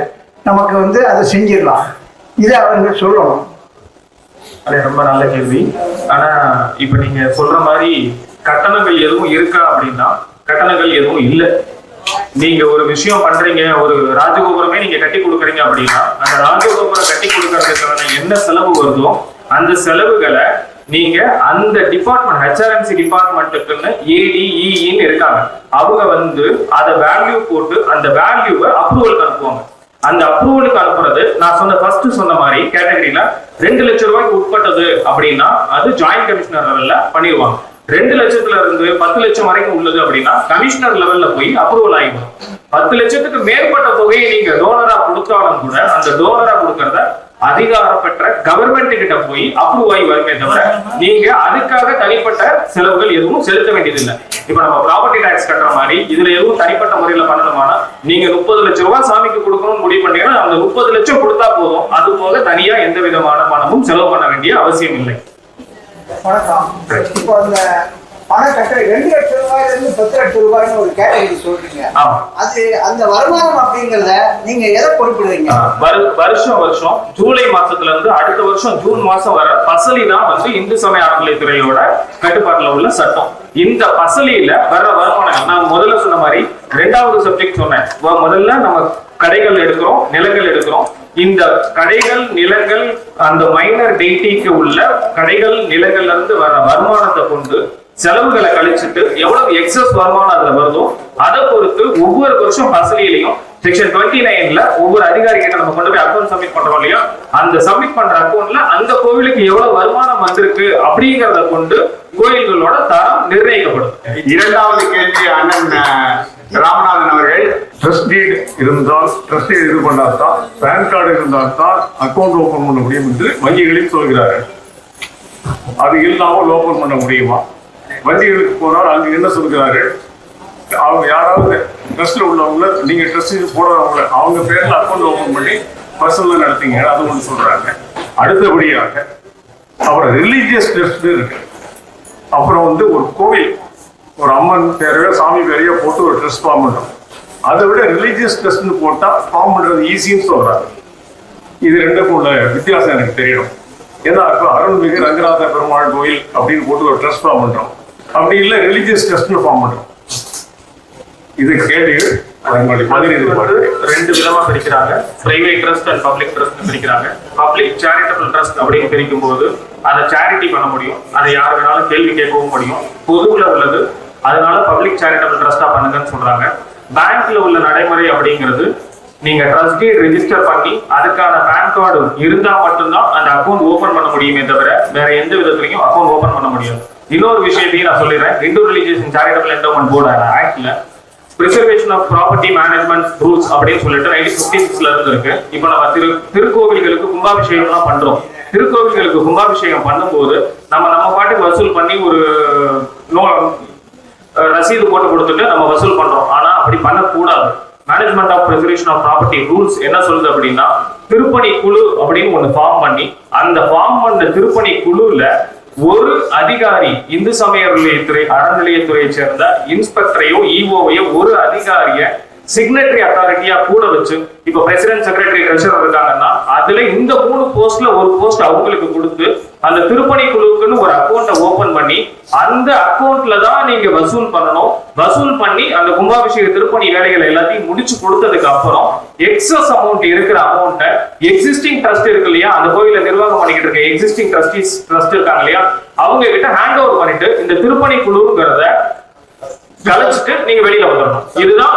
நமக்கு வந்து அதை செஞ்சிடலாம். இதை அவங்க சொல்லணும். அது ரொம்ப நல்ல கேள்வி. ஆனா இப்ப நீங்க சொல்ற மாதிரி கட்டணங்கள் எதுவும் இருக்கா அப்படின்னா கட்டணங்கள் எதுவும் இல்லை. நீங்க ஒரு விஷயம் பண்றீங்க ஒரு ராஜகோபுரமே நீங்க கட்டி கொடுக்குறீங்க அப்படின்னா அந்த ராஜகோபுரம் கட்டி கொடுக்கறதுக்கான என்ன செலவு வருதோ அந்த செலவுகளை நீங்க அந்த டிபார்ட்மெண்ட் ஹெச்ஆர்என்சி டிபார்ட்மெண்ட்டுக்குன்னு ஏடிஇன்னு இருக்காங்க. அவங்க வந்து அதை வேல்யூ போட்டு அந்த வேல்யூவை அப்ரூவலுக்கு அனுப்புவாங்க. அந்த அப்ரூவலுக்கு அனுப்புறது நான் சொன்ன ஃபர்ஸ்ட் சொன்ன மாதிரி கேட்டகரியில ரெண்டு லட்சம் ரூபாய்க்கு உட்பட்டது அப்படின்னா அது ஜாயிண்ட் கமிஷனர் லெவல்ல பண்ணிடுவாங்க. ரெண்டு லட்சத்துல இருந்து பத்து லட்சம் வரைக்கும் உள்ளது அப்படின்னா கமிஷனர் லெவல்ல போய் அப்ரூவல் ஆகிடும் பத்து லட்சத்துக்கு மேற்பட்ட தொகையை நீங்க டோனரா கொடுத்தாலும் கூட அந்த டோனரா கொடுக்கறத அதிகாரம் பெற்ற கவர்மெண்ட் கிட்ட போய் அப்ரூவ் ஆகி வருமே தவிர நீங்க அதுக்காக தனிப்பட்ட செலவுகள் எதுவும் செலுத்த வேண்டியதில்லை. இப்ப நம்ம ப்ராப்பர்ட்டி டாக்ஸ் கட்டுற மாதிரி இதுல எதுவும் தனிப்பட்ட முறையில பண்ணணுமானா நீங்க முப்பது லட்சம் ரூபாய் சாமிக்கு கொடுக்கணும்னு முடிவு பண்ணீங்கன்னா அந்த முப்பது லட்சம் கொடுத்தா போதும். அது போக தனியா எந்த விதமான பணமும் செலவு பண்ண வேண்டிய அவசியம் இல்லை. வணக்கம். இப்போ அந்த பண கட்ட ரெண்டு லட்சம் ரூபாயில இருந்து பத்து லட்சம் ரூபாய்னு ஒரு கேட்டகரி சொல்றீங்க. அது அந்த வருமானம் அப்படிங்கறத நீங்க எதை வரு- வருஷம் வருஷம். ஜூலை மாசத்துல இருந்து அடுத்த வருஷம் ஜூன் மாசம் வர பசலி தான் வந்து இந்து சமய அறநிலைத்துறையோட கட்டுப்பாட்டுல உள்ள சட்டம். இந்த பசலியில வர்ற வருமானம் நான் முதல்ல சொன்ன மாதிரி ரெண்டாவது சப்ஜெக்ட் சொன்னேன். முதல்ல நம்ம கடைகள் எடுக்கிறோம் நிலங்கள் எடுக்கிறோம். இந்த கடைகள் நிலங்கள் அந்த மைனர் டெய்டிக்கு உள்ள கடைகள் நிலங்கள்ல இருந்து வர்ற வருமானத்தை கொண்டு செலவுகளை கழிச்சிட்டு எவ்வளவு எக்ஸஸ் வருமானம் அதுல வருதோ அதை பொறுத்து ஒவ்வொரு வருஷம் பசலியிலையும் செக்ஷன் டுவெண்ட்டி நைன்ல ஒவ்வொரு அதிகாரி கிட்ட நம்ம கொண்டு போய் அக்கௌண்ட் சப்மிட் பண்றோம் இல்லையா? அந்த சப்மிட் பண்ற அக்கௌண்ட்ல அந்த கோவிலுக்கு எவ்வளவு வருமானம் வந்திருக்கு அப்படிங்கறத கொண்டு கோயில்களோட தரம் நிர்ணயிக்கப்படும் இரண்டாவது கேள்வி அண்ணன் ராமநாதன் அவர்கள் ட்ரஸ்ட் இருந்தால் ட்ரஸ்ட் இது பண்ணாதான் பேன் கார்டு இருந்தால் தான் அக்கௌண்ட் ஓபன் பண்ண முடியும் என்று வங்கிகளில் சொல்கிறார்கள். அது இல்லாமல் ஓபன் பண்ண முடியுமா? வங்கிகளுக்கு போனால் அங்கு என்ன சொல்கிறார்கள் அவங்க யாராவது ட்ரஸ்ட்ல உள்ளவங்கள நீங்க ட்ரஸ்ட் போடுறவங்கள அவங்க பேர்ல அக்கௌண்ட் ஓபன் பண்ணி பர்சனலா நடத்திங்க அது ஒன்று சொல்றாங்க. அடுத்தபடியாக அப்புறம் ரிலீஜியஸ் ட்ரஸ்ட் இருக்கு. அப்புறம் வந்து ஒரு கோவில் ஒரு அம்மன் பேரையோ சாமி பேரையோ போட்டு ஒரு ட்ரெஸ் ஃபார்ம் பண்ணுறோம் அதை விட ரிலீஜியஸ் ட்ரெஸ்ட்னு போட்டால் ஃபார்ம் பண்ணுறது ஈஸின்னு சொல்கிறாங்க இது ரெண்டுக்கும் உள்ள வித்தியாசம் எனக்கு தெரியணும். ஏன்னா இப்போ அருள்மிகு ரங்கநாத பெருமாள் கோயில் அப்படின்னு போட்டு ஒரு ட்ரெஸ் ஃபார்ம் பண்ணுறோம் அப்படி இல்லை ரிலீஜியஸ் டெஸ்ட்னு ஃபார்ம் பண்ணுறோம் இது கேள்விகள் உங்களுடைய வந்து ரெண்டு விதமா பிரிக்கிறாங்க. Private trust and public trust பிரிக்கிறாங்க. பப்ளிக் சேரிட்டபிள் ட்ரஸ்ட் அப்படின்னு பிரிக்கும் போது அதை சேரிட்டி பண்ண முடியும். அதை யார் வேணாலும் கேள்வி கேட்கவும் முடியும். பொதுவில் உள்ளது. அதனால பப்ளிக் சேரிட்டபிள் ட்ரஸ்டா பண்ணுங்கன்னு சொல்றாங்க. பேங்க்ல உள்ள நடைமுறை அப்படிங்கிறது நீங்க ட்ரஸ்டி ரெஜிஸ்டர் பண்ணி அதுக்கான பேன் கார்டு இருந்தா மட்டும்தான் அந்த அக்கௌண்ட் ஓபன் பண்ண முடியுமே தவிர வேற எந்த விதத்துலையும் அக்கௌண்ட் ஓபன் பண்ண முடியாது. இன்னொரு விஷயத்தையும் நான் சொல்லிடுறேன். Hindu religious charitable endowment board ஆக்ட்ல preservation of property management rules அப்படின்னு சொல்லிட்டு நைன்டீன் ஃபிஃப்டி சிக்ஸ்ல இருந்து இருக்கு. இப்போ நம்ம திரு திருக்கோவில்களுக்கு கும்பாபிஷேகம்லாம் பண்றோம். திருக்கோவில்களுக்கு கும்பாபிஷேகம் பண்ணும்போது நம்ம நம்ம பாட்டுக்கு வசூல் பண்ணி ஒரு நோ ரசீது போட்டு கொடுத்துட்டு நம்ம வசூல் பண்றோம். ஆனா அப்படி பண்ணக்கூடாது. Management of preservation of property rules என்ன சொல்லுது அப்படின்னா திருப்பணி குழு அப்படின்னு ஒண்ணு ஃபார்ம் பண்ணி அந்த ஃபார்ம் பண்ண திருப்பணி குழுல ஒரு அதிகாரி இந்து சமய நிலையத்துறை அறநிலையத்துறையை சேர்ந்த இன்ஸ்பெக்டரையோ இஓவையோ ஒரு அதிகாரிய சிக்னட்டரி அத்தாரிட்டியா கூட வச்சு இப்ப பிரசிடென்ட் செக்ரட்டரி ட்ரெஷரர் இருக்காங்கன்னா அதுல இந்த மூணு போஸ்ட்ல ஒரு போஸ்ட் அவங்களுக்கு கொடுத்து அந்த திருப்பணி குழுவுக்குன்னு ஒரு அக்கௌண்ட்டை ஓபன் பண்ணி அந்த அக்கௌண்ட்ல தான் நீங்க வசூல் பண்ணணும். வசூல் பண்ணி அந்த கும்பாபிஷேக திருப்பணி வேலைகளை எல்லாத்தையும் முடிச்சு கொடுத்ததுக்கு அப்புறம் எக்ஸஸ் அமௌண்ட் இருக்கிற அமௌண்ட்டை எக்ஸிஸ்டிங் ட்ரஸ்ட் இருக்கு இல்லையா அந்த கோயில நிர்வாகம் பண்ணிக்கிட்டு இருக்க எக்ஸிஸ்டிங் ட்ரஸ்டிஸ் ட்ரஸ்ட் இருக்காங்க இல்லையா அவங்க கிட்ட ஹேண்ட் ஓவர் பண்ணிட்டு இந்த திருப்பணி குழுங்கிறத கலைச்சிட்டு நீங்க வெளியில வந்துடணும் இதுதான்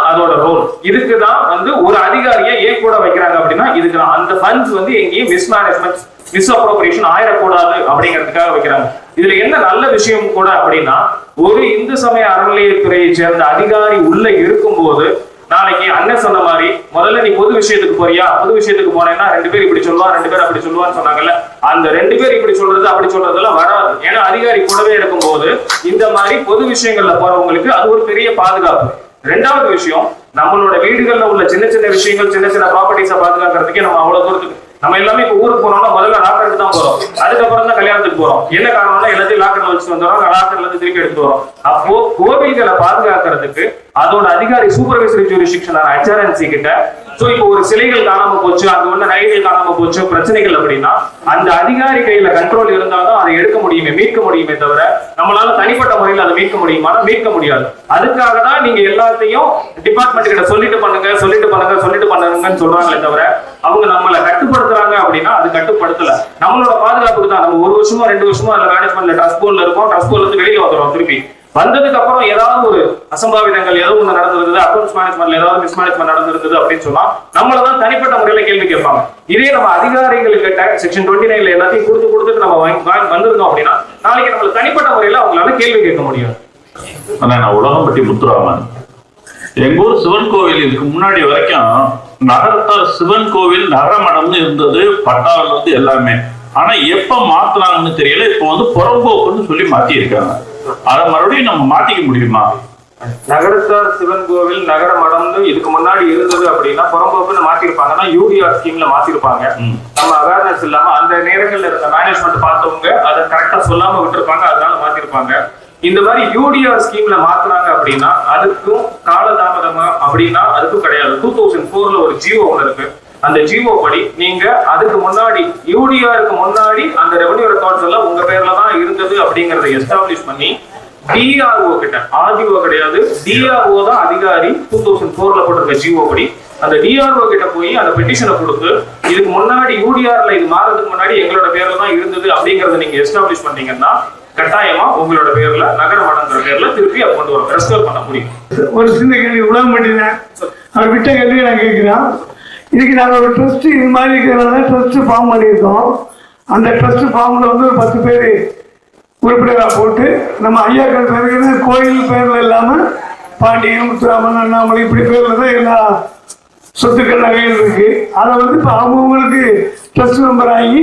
இதுக்குதான் வந்து ஒரு அதிகாரியை ஏன் கூட வைக்கிறாங்க அப்படின்னா இதுக்கு அந்த ஃபண்ட்ஸ் வந்து எங்கேயும் மிஸ்மேனேஜ்மெண்ட் மிஸ்அப்ரோப்ரியேஷன் ஆயிடக்கூடாது அப்படிங்கிறதுக்காக வைக்கிறாங்க. இதுல என்ன நல்ல விஷயம் கூட அப்படின்னா ஒரு இந்து சமய அறநிலையத்துறையை சேர்ந்த அதிகாரி உள்ள இருக்கும்போது நாளைக்கு அண்ணன் சொன்ன மாதிரி முதல்ல நீ பொது விஷயத்துக்கு போறியா? பொது விஷயத்துக்கு போனேன்னா ரெண்டு பேர் இப்படி சொல்லுவா ரெண்டு பேர் அப்படி சொல்லுவான்னு சொன்னாங்கல்ல. அந்த ரெண்டு பேர் இப்படி சொல்றது அப்படி சொல்றதெல்லாம் வராது. ஏன்னா அதிகாரி கூடவே இருக்கும்போது இந்த மாதிரி பொது விஷயங்கள்ல போறவங்களுக்கு அது ஒரு பெரிய பாதுகாப்பு. ரெண்டாவது விஷயம் நம்மளோட வீடுகள்ல உள்ள சின்ன சின்ன விஷயங்கள் சின்ன சின்ன ப்ராப்பர்ட்டிஸை பாதுகாக்கிறதுக்கே நம்ம அவ்வளவு தூரத்துக்கு நம்ம எல்லாமே இப்ப ஊருக்கு போனோம்னா முதல்ல லாக்கருக்கு தான் போறோம். அதுக்கப்புறம் தான் கல்யாணத்துக்கு போறோம். என்ன காரணம்னா எல்லாத்தையும் லாக்கர்ல வச்சு வந்துடுறோம் லாக்கர்ல இருந்து திருப்பி எடுத்து வரோம். அப்போ கோவில்களை பாதுகாக்கிறதுக்கு அதோட அதிகாரி சூப்பர்வைசரி ஜூரிஸ்டிக்ஷன் ஹெச்ஆர்என்சி கிட்ட சோ இப்போ ஒரு சிலைகள் காணாம போச்சு அங்க உள்ள நகைகள் காணாம போச்சு பிரச்சனைகள் அப்படின்னா அந்த அதிகாரி கையில கண்ட்ரோல் இருந்தாதான் அதை எடுக்க முடியுமே மீட்க முடியுமே தவிர நம்மளால தனிப்பட்ட முறையில் அதை மீட்க முடியுமானா மீட்க முடியாது. அதுக்காக தான் நீங்க எல்லாத்தையும் டிபார்ட்மெண்ட் கிட்ட சொல்லிட்டு பண்ணுங்க சொல்லிட்டு பண்ணுங்க சொல்லிட்டு பண்ணுங்கன்னு சொல்றாங்களே தவிர அவங்க நம்மளை கட்டுப்படுத்துறாங்க அப்படின்னா அது கட்டுப்படுத்தல. நம்மளோட பாதுகாப்புக்கு தான். நம்ம ஒரு வருஷமா ரெண்டு வருஷமா அதுல மேனேஜ்மெண்ட்ல ட்ரஸ்ட் போர்ட்ல இருக்கோம் ட்ரஸ்ட் போர்ட்ல இருந்து வெளியில வந்துடும் திருப்பி. வந்ததுக்கு அப்புறம் ஏதாவது ஒரு அசம்பாவிதங்கள் ஏதோ ஒண்ணு நடந்திருந்தது அக்கௌண்ட்ஸ் மேனேஜ்மெண்ட்ல ஏதாவது மிஸ்மேனேஜ்மெண்ட் நடந்திருந்தது அப்படின்னு சொன்னா நம்மள தான் தனிப்பட்ட முறையில கேள்வி கேட்பாங்க. இதே நம்ம அதிகாரிகளுக்கு செக்ஷன் டுவெண்ட்டி நைன்ல எல்லாத்தையும் கொடுத்து கொடுத்துட்டு நம்ம வாங்கி- வாங்கி வந்திருந்தோம் அப்படின்னா நாளைக்கு நம்மள தனிப்பட்ட முறையில அவங்களால கேள்வி கேட்க முடியும் நான் நான் உலகம்பட்டி முத்துராமன். எங்க ஊர் சிவன் கோவில் இதுக்கு முன்னாடி வரைக்கும் நகரத்தார் சிவன் கோவில் நகரமடம்னு இருந்தது பட்டாவில் இருந்து எல்லாமே. ஆனா எப்ப மாத்துனாங்கன்னு தெரியல. இப்போ வந்து புறம்போக்குன்னு சொல்லி மாத்தி இருக்காங்க அதை மறுபடியும் நம்ம மாத்திக்க முடியுமா? நகரத்தார் சிவன் கோவில் நகர மடம்னு இதுக்கு முன்னாடி இருந்தது அப்படின்னா புறம்போக்குன்னு மாத்திருப்பாங்கன்னா யூடிஆர் ஸ்கீம்ல மாத்திருப்பாங்க. நம்ம அவேர்னஸ் இல்லாம அந்த நேரங்கள்ல இருந்த மேனேஜ்மெண்ட் பார்த்தவங்க அதை கரெக்டா சொல்லாம விட்டுருப்பாங்க அதனால மாத்திருப்பாங்க. இந்த மாதிரி யூடிஆர் ஸ்கீம்ல மாத்துனாங்க அப்படின்னா அதுக்கும் காலதாமதமா அப்படின்னா அதுக்கும் கிடையாது. டூ தௌசண்ட் போர்ல ஒரு ஜியோ ஒன்று இருக்கு. அந்த ஜிஓ படி நீங்க அதுக்கு முன்னாடி யூடிஆருக்கு முன்னாடி அந்த ரெவன்யூ ரெக்கார்ட்ஸ் எல்லாம் உங்க பேர்ல தான் இருந்தது அப்படிங்கறத எஸ்டாப்ளிஷ் பண்ணி டிஆர்ஓ கிட்ட ஆர்டிஓ கிடையாது டிஆர்ஓ தான் அதிகாரி டூ தௌசண்ட் போர்ல போட்டிருக்க ஜிஓ படி. அந்த டிஆர்ஓ கிட்ட போய் அந்த பெட்டிஷனை கொடுத்து இதுக்கு முன்னாடி யூடிஆர்ல இது மாறதுக்கு முன்னாடி எங்களோட பேர்ல தான் இருந்தது அப்படிங்கறத நீங்க எஸ்டாப்ளிஷ் பண்ணீங்கன்னா கட்டாயமா உங்களோட பேர்ல நகர மடங்கிற பேர்ல திருப்பி அதை கொண்டு வரும் ரெஸ்டோர் பண்ண முடியும். ஒரு சின்ன கேள்வி உலகம் பண்ணினேன் அவர் விட்ட கேள்வி நான் கேட்கிறேன். இதுக்கு நாங்கள் ஒரு ட்ரஸ்ட் இது மாதிரி தான் ட்ரஸ்ட் ஃபார்ம் பண்ணியிருக்கோம். அந்த ட்ரஸ்ட் ஃபார்மில் வந்து ஒரு பத்து பேர் உறுப்பினராக போட்டு நம்ம ஐயாக்கள் பேருக்கு கோயில் பேரில் இல்லாமல் பாண்டியன் முத்துராமன் அண்ணாமலை இப்படி பேரில் தான் எல்லா சொத்துக்கள் நகைகள் இருக்கு. அதை வந்து இப்போ அவங்கவுங்களுக்கு ட்ரஸ்ட் மெம்பர் ஆகி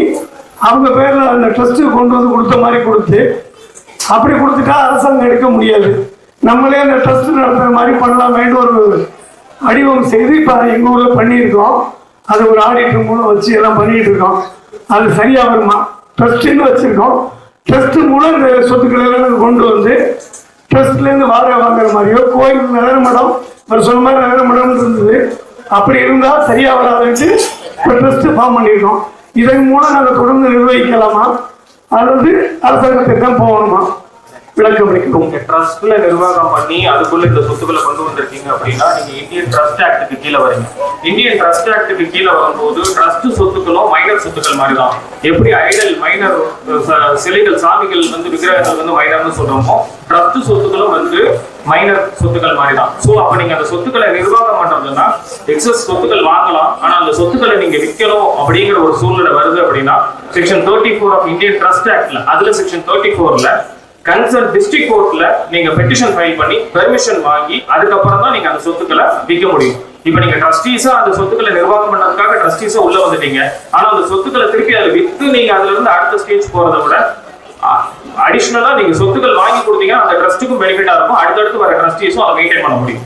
அவங்க பேரில் அந்த ட்ரஸ்ட்டு கொண்டு வந்து கொடுத்த மாதிரி கொடுத்து அப்படி கொடுத்துட்டா அரசாங்கம் எடுக்க முடியாது. நம்மளே அந்த ட்ரஸ்ட் நடத்துகிற மாதிரி பண்ணலாமேன்னு ஒரு அடிவம் செய்து இப்போ எங்கள் ஊரில் பண்ணியிருக்கோம். அது ஒரு ஆடிட்டர் மூலம் வச்சு எல்லாம் பண்ணிட்டு இருக்கோம். அது சரியா வருமா? ட்ரஸ்ட்னு வச்சிருக்கோம். ட்ரஸ்ட் மூலம் இந்த சொத்துக்களை எல்லாம் கொண்டு வந்து ட்ரஸ்ட்லேருந்து வாடகை வாங்குற மாதிரியோ கோயில் நகரமடம் அவர் சொன்ன மாதிரி நகரமடம் இருந்தது. அப்படி இருந்தால் சரியா வராதுன்ட்டு ஒரு ட்ரஸ்ட் ஃபார்ம் பண்ணியிருக்கோம். இதன் மூலம் நாங்கள் தொடர்ந்து நிர்வகிக்கலாமா? அல்லது அரசாங்கத்திற்கு தான் போகணுமா? விளக்கம் ட்ரஸ்ட்ல நிர்வாகம் பண்ணி அதுக்குள்ள இந்த சொத்துக்களை கொண்டு வந்திருக்கீங்க அப்படின்னா நீங்க இந்தியன் ட்ரஸ்ட் ஆக்டுக்கு கீழே வரீங்க. இந்தியன் ட்ரஸ்ட் ஆக்டுக்கு கீழே வரும்போது ட்ரஸ்ட் சொத்துக்களும் மைனர் சொத்துக்கள் மாதிரி தான் எப்படி ஐடல் மைனர் சிலைகள் சாமிகள் வந்து விக்கிரகங்கள் வந்து மைனர்னு சொல்றோமோ ட்ரஸ்ட் சொத்துக்களும் வந்து மைனர் சொத்துக்கள் மாதிரி தான் ஸோ அப்ப நீங்க அந்த சொத்துக்களை நிர்வாகம் பண்றதுன்னா எக்ஸஸ் சொத்துக்கள் வாங்கலாம். ஆனா அந்த சொத்துக்களை நீங்க விற்கணும் அப்படிங்கிற ஒரு சூழ்நிலை வருது அப்படின்னா section thirty four of Indian trust ஆக்ட்ல அதுல செக்ஷன் தேர்ட்டி ஃபோர்ல கன்சர்ன் டிஸ்ட்ரிக்ட் கோர்ட்ல நீங்க பெட்டிஷன் ஃபைல் பண்ணி பெர்மிஷன் வாங்கி அதுக்கப்புறம் தான் நீங்க அந்த சொத்துக்களை விற்க முடியும். இப்போ நீங்க ட்ரஸ்டீஸா அந்த சொத்துக்களை நிர்வாகம் பண்ணதுக்காக ட்ரஸ்டீஸா உள்ள வந்துட்டீங்க. ஆனா அந்த சொத்துக்களை திருப்பி அதை வித்து நீங்க அதுல இருந்து அடுத்த ஸ்டேஜ் போறதை விட அடிஷனலா நீங்க சொத்துக்கள் வாங்கி கொடுத்தீங்கன்னா அந்த ட்ரஸ்ட்டுக்கும் பெனிஃபிட்டா இருக்கும். அடுத்தடுத்து வர ட்ரஸ்டீஸும் அதை மெயின்டைன் பண்ண முடியும்.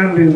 நன்றி.